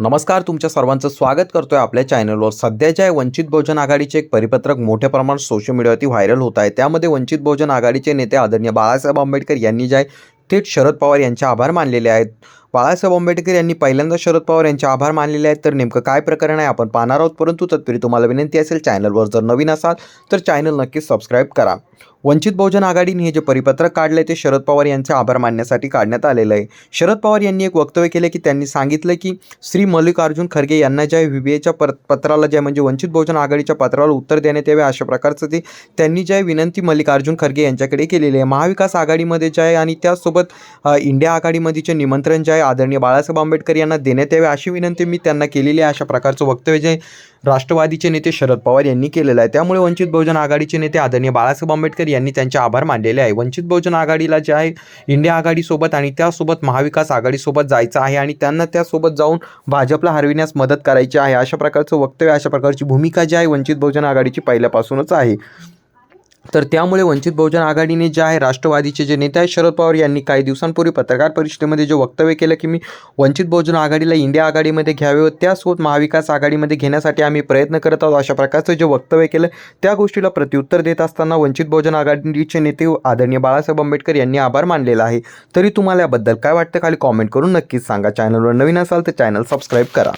नमस्कार तुमच्या सर्वांचं स्वागत करतोय आपल्या चॅनलवर. सध्याच्या वंचित बहुजन आघाडीचे एक परिपत्रक मोठ्या प्रमाणात सोशल मीडियावरती व्हायरल होत आहे. त्यामध्ये वंचित बहुजन आघाडीचे नेते आदरणीय बाळासाहेब आंबेडकर यांनी जे आहे थेट शरद पवार यांचे आभार मानलेले आहेत. बाळासाहेब आंबेडकर यांनी पहिल्यांदा शरद पवार यांचे आभार मानलेले आहेत. तर नेमकं काय प्रकरण आहे? आपण पाहणार आहोत. परंतु तत्पूर्वी तुम्हाला विनंती असेल चॅनलवर जर नवीन असाल तर चॅनल नक्कीच सबस्क्राईब करा. वंचित बहुजन आघाडीने हे जे परिपत्रक काढले ते शरद पवार यांचे आभार मानण्यासाठी काढण्यात आलेलं आहे. शरद पवार यांनी एक वक्तव्य केले की त्यांनी सांगितलं की श्री मल्लिकार्जुन खरगे यांना ज्या व्ही बी एच्या पर पत्राला ज्या म्हणजे वंचित बहुजन आघाडीच्या पत्राला उत्तर देण्यात यावे अशा प्रकारचं ते त्यांनी ज्या विनंती मल्लिकार्जुन खरगे यांच्याकडे केलेली आहे. महाविकास आघाडीमध्ये जे आहे आणि त्यासोबत त्यासोबत इंडिया आघाडीमध्येचे निमंत्रण जे आहे आदरणीय बाळासाहेब आंबेडकर यांना देण्यात यावे अशी विनंती मी त्यांना केलेली आहे. अशा प्रकारचं वक्तव्य जे राष्ट्रवादीचे नेते शरद पवार यांनी केलेलं आहे. त्यामुळे वंचित बहुजन आघाडीचे नेते आदरणीय बाळासाहेब आंबेडकर यांनी त्यांचे आभार मानलेले आहे. वंचित बहुजन आघाडीला जे आहे इंडिया आघाडीसोबत आणि त्यासोबत महाविकास आघाडीसोबत जायचं आहे आणि त्यांना त्यासोबत जाऊन भाजपला हरविण्यास मदत करायची आहे. अशा प्रकारचं वक्तव्य अशा प्रकारची भूमिका जी आहे वंचित बहुजन आघाडीची पहिल्यापासूनच आहे. तर त्यामुळे वंचित बहुजन आघाडीने जे आहे राष्ट्रवादीचे जे नेते आहेत शरद पवार यांनी काही दिवसांपूर्वी पत्रकार परिषदेमध्ये जे वक्तव्य केलं की मी वंचित बहुजन आघाडीला इंडिया आघाडीमध्ये घ्यावे व त्यासोबत महाविकास आघाडीमध्ये घेण्यासाठी आम्ही प्रयत्न करत आहोत अशा प्रकारचं जे वक्तव्य केलं त्या गोष्टीला प्रत्युत्तर देत असताना वंचित बहुजन आघाडीचे नेते आदरणीय बाळासाहेब आंबेडकर यांनी आभार मानलेला आहे. तरी तुम्हाला याबद्दल काय वाटतं? खाली कॉमेंट करून नक्कीच सांगा. चॅनलवर नवीन असाल तर चॅनल सबस्क्राईब करा.